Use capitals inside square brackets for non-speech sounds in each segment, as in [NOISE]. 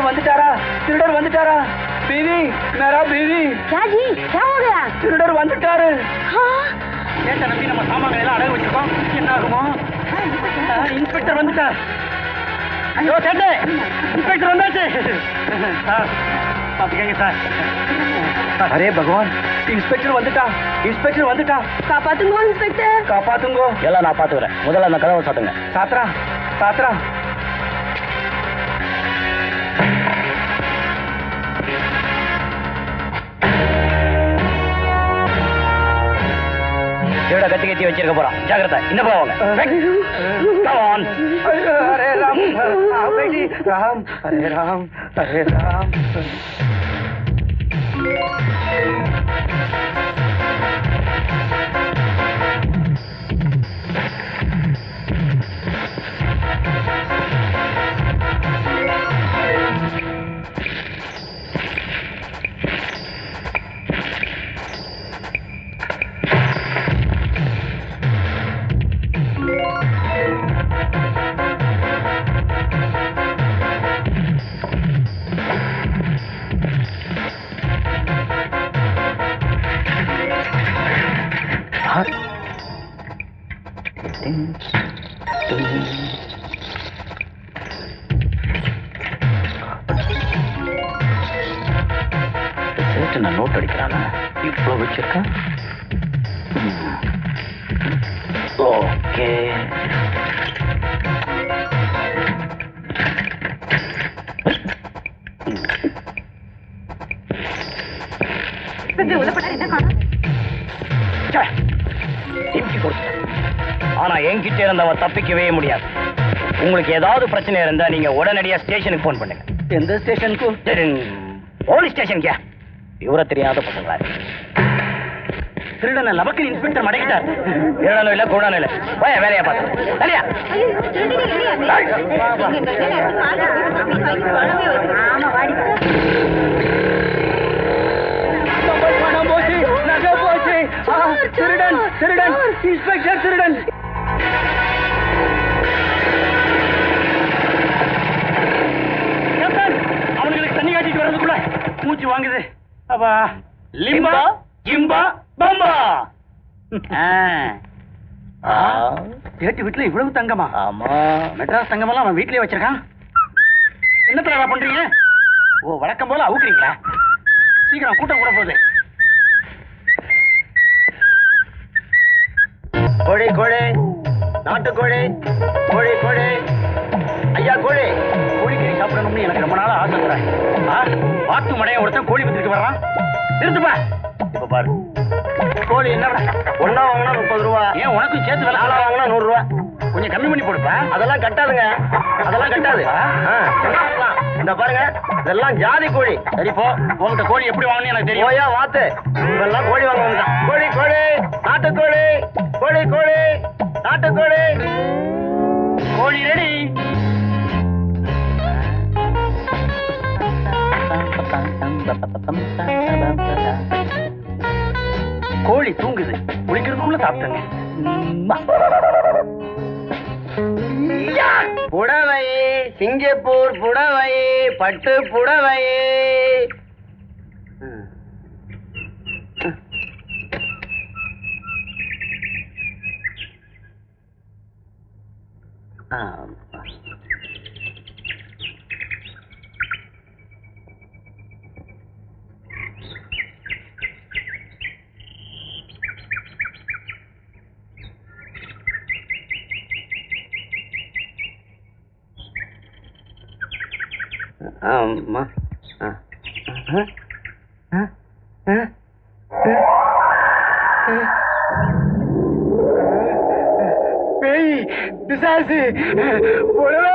வந்துட்டாரா திருடர் வந்துட்டாரா பீவி மேரா பீவி क्या जी क्या हो गया திருடர் வந்துட்டாரு हाँ ஏட்ட நம்பி நம்ம சாமான்களை எல்லாம் அடகு வச்சிருக்கோம் என்ன ஆகுமோ ஆ, இன்ஸ்பெக்டர் வந்துட்டார் ஐயோ சேட்டே இன்ஸ்பெக்டர் வந்தாச்சு சார் பாத்துக்கங்க சார் அரே பகவான் இன்ஸ்பெக்டர் வந்துட்டா இன்ஸ்பெக்டர் வந்துட்டா कापातुंगो इंस्पेक्टर காப்பாத்துங்கோ எல்லாம் நான் பாத்துக்கிறேன் முதல்ல அந்த கதவை சாத்துங்க சாத்ரா சாத்ரா கையோட கத்தி கத்தி வச்சிருக்க போறான் ஜாகிரதா இந்த போவாங்க array nothing to me. Note அடிக்கிறானா? இவ்வளோ வச்சிருக்கா? ஓகே. என்ன காணும்? ஆனா என்கிட்ட இருந்தவன் தப்பிக்கவே முடியாது. உங்களுக்கு ஏதாவது பிரச்சனை இருந்தா நீங்க உடனடியா ஸ்டேஷனுக்கு போன் பண்ணுங்க. எந்த ஸ்டேஷனுக்கு? போலீஸ் ஸ்டேஷனுக்கு விவரம் தெரியாத பசங்களா? திருடனை லபக்கு இன்ஸ்பெக்டர் மடக்கிட்டார். ஏழனும் இல்ல கூடனும் இல்ல. போய வேலையை பார்த்து சரியா? பணம் போச்சு. நகை போச்சு. ஆ, திருடன் திருடன். இன்ஸ்பெக்டர் திருடன். வாங்குது. அப்பா. லிம்பா ஜிம்பா பம்பா. சேட்டு வீட்டுல இவ்வளவு தங்கமா? ஆமா. மெட்ராஸ் தங்கமெல்லாம் அவன் வீட்லயே வச்சிருக்கான். என்னத்துல பண்றீங்க? ஓ வழக்கம் போல அவுக்குறீங்களா? சீக்கிரம் கூட்டம் கூட போகுது. கோழி கோழி. நாட்டுக்கோழி. கோழி கோழி. ஐயா கோழி. கோழிக்கறி சாப்பிடணும்னு எனக்கு ரொம்ப நாளா ஆசை கூட வாத்து மடைய ஒருத்தன் கோழி வித்துட்டு வர்றான். நிறுத்துப்பா இப்ப பாரு. கோழி என்ன? ஒன்னா வாங்கினா முப்பது ரூபா. ஏன் உனக்கும் சேர்த்து விலை நாலா வாங்கினா நூறு ரூபா. கொஞ்சம் கம்மி பண்ணி போடுப்பா. அதெல்லாம் கட்டாதுங்க. அதெல்லாம் கட்டாது. இந்த பாருங்க இதெல்லாம் ஜாதி கோழி. சரி போ. உங்ககிட்ட கோழி எப்படி வாங்கணும் எனக்கு தெரியும். போயா வாத்து. இதெல்லாம் கோழி வாங்க வந்துட்டான் கோழி கோழி. நாட்டுக்கோழி. கோழி கோழி. நாட்டுக்கோழி. கோழி ரெடி கோழி தூங்குது. குளிக்கிறதுக்குள்ள சாப்பிட்டேன் புடவை சிங்கப்பூர் புடவை பட்டு புடவை ஆமா ஆ. ஆ. பேய் பிசாசு புடவை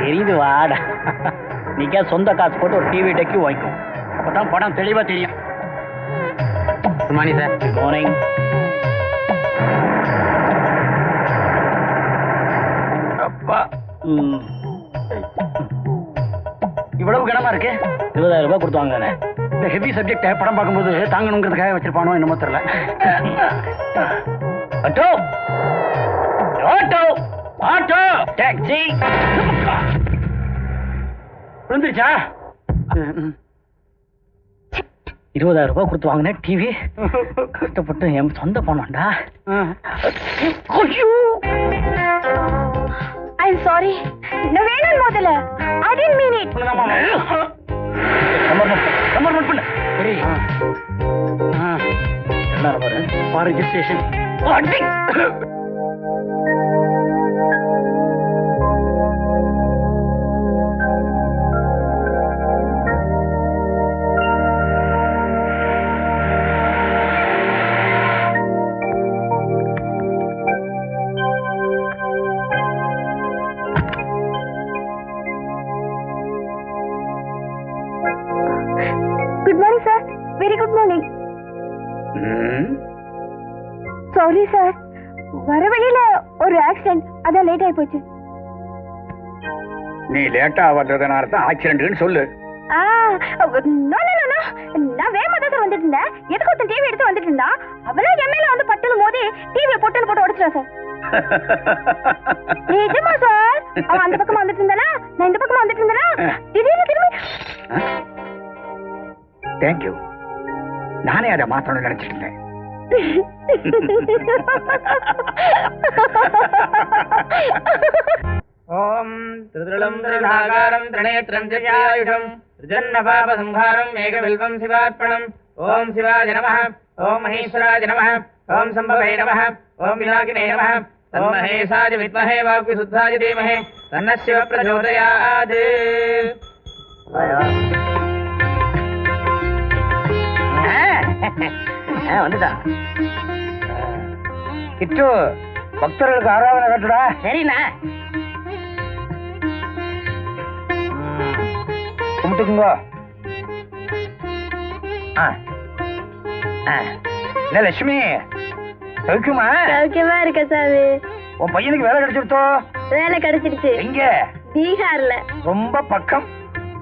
தெரியுது வாடா. நீக்கே சொந்த காசு போட்டு ஒரு டிவி டெக்கி வாங்கிக்கும் அப்பதான் படம் தெளிவா தெரியும். மார்னிங் சார் குட் மார்னிங் அப்பா. இவ்வளவு கனமா இருக்கு? இருபதாயிரம் ரூபாய் கொடுத்து வாங்கினேன் இந்த ஹெவி சப்ஜெக்ட படம் பார்க்கும்போது தாங்கணுங்கிறதுக்காக வச்சிருப்பானோ என்னமோ தெரியல. ஆட்டோ டாக்ஸி விழுந்துருச்சா இருபதாயிரம் ரூபாய் கொடுத்து வாங்கினேன் டிவி. கஷ்டப்பட்டு என் சொந்த பணம்டா ஐ சாரி நான் வேணும் முதல்ல. ஐ டென்ட் மீன் இட் கம்பர்மெண்ட் பண்ணு. சரி. என்ன பாரு ரெஜிஸ்ட்ரேஷன் வர வழியில ஒரு ஆக்சிடென்ட் அதான் லேட் ஆயி போச்சு. நீ லேட்டா வந்ததுனால தான் ஆக்சிடென்ட்னு சொல்லு. நான் வேகமா தான் வந்துட்டு இருந்தேன். எதுக்கு ஒருத்தன் டிவி எடுத்து வந்துட்டு இருந்தா அவளும் என் மேல வந்து பட்டுன்னு மோதி டிவியை பொட்டுன்னு போட்டு சார் நிஜமா சார் அவன் அந்த பக்கமா வந்துட்டு இருந்தானா? நான் இந்த பக்கமா வந்துட்டு இருந்தேனா? திடீர்னு திரும்பி. தேங்க்யூ நானே அதை மாத்தணும்னு நினைச்சிட்டு இருந்தேன். [LAUGHS] ஓம் திருதிருளம் திருநாகாரம் திரணேத்திரம் திவ்யாயுஷம் திருஜன்னபாபசம்ஹாரம் மேகவில்வம் சிவார்ப்பணம் ஓம் சிவாய நம ஓம் மகேஸ்வராய நம ஓம் சம்பவே நம ஓம் விநாயகனே நம தன்மகேசாய வித்மஹே வாக்விசுத்தாய தீமஹே தன்ன சிவ பிரச்சோதயாத் வந்துட்டான் கிட்டு பக்தர்களுக்கு ஆராதனை கட்டுடா. சரிண்ணா. கும்பிட்டுக்குங்க. ஆ. ஆ. என்ன லட்சுமி? சௌக்கியமா? சௌக்கியமா இருக்க சாமி. உன் பையனுக்கு வேலை கிடைச்சிருத்தோ வேலை கிடைச்சிருச்சு எங்க? பீகார்ல. ரொம்ப பக்கம்.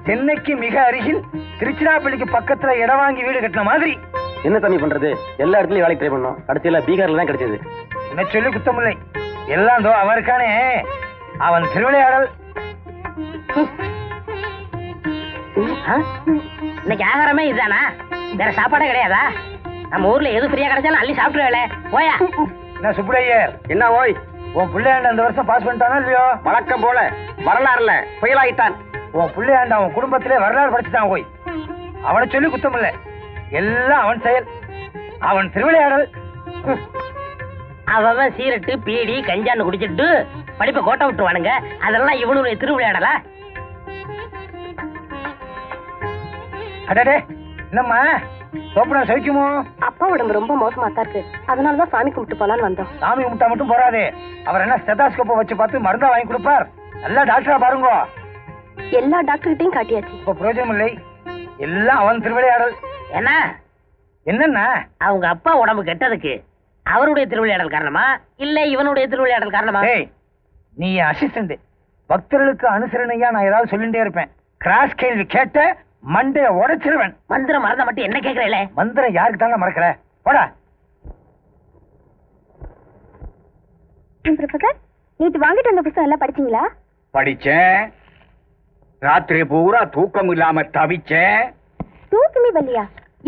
சென்னைக்கு மிக அருகில் திருச்சிராப்பள்ளிக்கு பக்கத்துல இடம் வாங்கி வீடு கட்டின மாதிரி. என்ன தம்பி பண்றது? எல்லா இடத்துலயும் வேலைக்கு ட்ரை பண்ணோம் கடைசியில பீகார்ல தான் கிடைச்சது. என்ன சொல்லி குத்தமில்லை. எல்லாம் தோ அவருக்கானே அவன் திருவிளையாடல். இன்னைக்கு ஆகாரமே இதுதானா? வேற சாப்பாடே கிடையாதா? நம்ம ஊர்ல எது ஃப்ரீயா கிடைச்சாலும் அள்ளி சாப்பிட்டுருவேல போயா. என்ன சுப்புடையர்? என்ன ஓய்? உன் பிள்ளையாண்ட இந்த வருஷம் பாஸ் பண்ணிட்டானா இல்லையோ? வழக்கம் போல வரலாறுல புயலாயிட்டான். உன் பிள்ளையாண்ட அவன் குடும்பத்திலே வரலாறு படிச்சுட்டான் போய் அவனை சொல்லி குத்தமில்ல. எல்லாம் அவன் செயல். அவன் திருவிளையாடல். அவன் சீரட்டு பீடி கஞ்சான்னு குடிச்சிட்டு படிப்பை கோட்டை விட்டுருவானுங்க. அதெல்லாம் இவனுடைய திருவிளையாடலா? அடடே என்னம்மா? சோப்பனா சௌக்கியமோ அப்பா உடம்பு ரொம்ப மோசமா தான் இருக்கு. அதனாலதான் சாமி கும்பிட்டு போலான்னு வந்தோம். சாமி கும்பிட்டா மட்டும் போறாதே. அவர் என்ன ஸ்டெதாஸ்கோப்பை வச்சு பார்த்து மருந்தா வாங்கி கொடுப்பார்? நல்லா டாக்டரா பாருங்க. எல்லா டாக்டர்கிட்டையும் காட்டியாச்சு. இப்ப பிரயோஜனம் இல்லை. எல்லாம் அவன் திருவிளையாடல். என்ன? என்னன்னா? அவங்க அப்பா உடம்பு கெட்டதுக்கு அவருடைய திருவிளையாடல் காரணமா? இல்ல இவனுடைய திருவிளையாடல் காரணமா? ஏய் நீ அசிஸ்டன்ட் பக்தர்களுக்கு அனுசரணையா நான் ஏதாவது சொல்லிட்டே இருப்பேன். கிராஸ் கேள்வி கேட்ட மண்டைய உடைச்சிருவேன். மந்திரம் மறந்த மட்டும் என்ன கேக்குறேல மந்திரம் யாருக்கு தாங்க மறக்கற? போடா. ப்ரொஃபசர் நேற்று வாங்கிட்டு வந்த புத்தகம் எல்லாம் படிச்சீங்களா? படிச்சேன். ராத்திரி பூரா தூக்கம் இல்லாம தவிச்சேன். தூக்கமே வரலையா?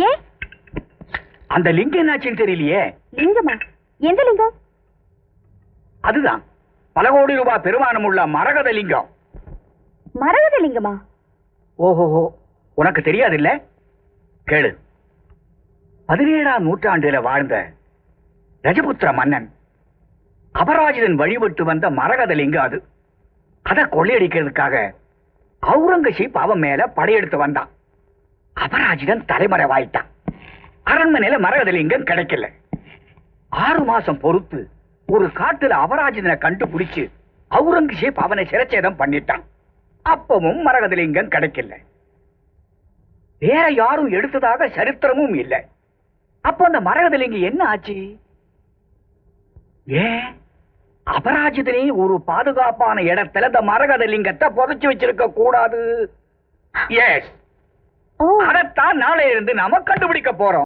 ஏன்? அந்த லிங்கம் என்னாச்சுன்னு தெரியலையே. லிங்கமா? எந்த லிங்கம்? அதுதான். பல கோடி ரூபாய் பெருமானம் உள்ள மரகத லிங்கம். மரகத லிங்கமா? ஓஹோஹோ உனக்கு தெரியாது இல்ல கேளு. பதினேழாம் நூற்றாண்டுல வாழ்ந்த ரஜபுத்திர மன்னன் அபராஜிதன் வழிபட்டு வந்த மரகத லிங்கம் அது. அதை கொள்ளையடிக்கிறதுக்காக அவுரங்கசீப் அவன் மேல படையெடுத்து வந்தான். அபராஜிதன் தலைமறைவாயிட்டான். அரண்மனையில மரகத லிங்கம் கிடைக்கல. ஆறு மாசம் பொறுத்து ஒரு காட்டுல அபராஜிதனை கண்டுபிடிச்சு அவுரங்கசீப் அவனை சிரச்சேதம் பண்ணிட்டான். அப்பவும் மரகதலிங்கம் கிடைக்கல. வேற யாரும் எடுத்ததாக சரித்திரமும் இல்லை. அப்ப அந்த மரகதலிங்கம் என்ன ஆச்சு? ஏன்? அபராஜிதனி ஒரு பாதுகாப்பான இடத்துல இந்த மரகத லிங்கத்தை புதைச்சு வச்சிருக்க கூடாது. எஸ் அதைத்தான் நாளையிலிருந்து நாம கண்டுபிடிக்க போறோம்.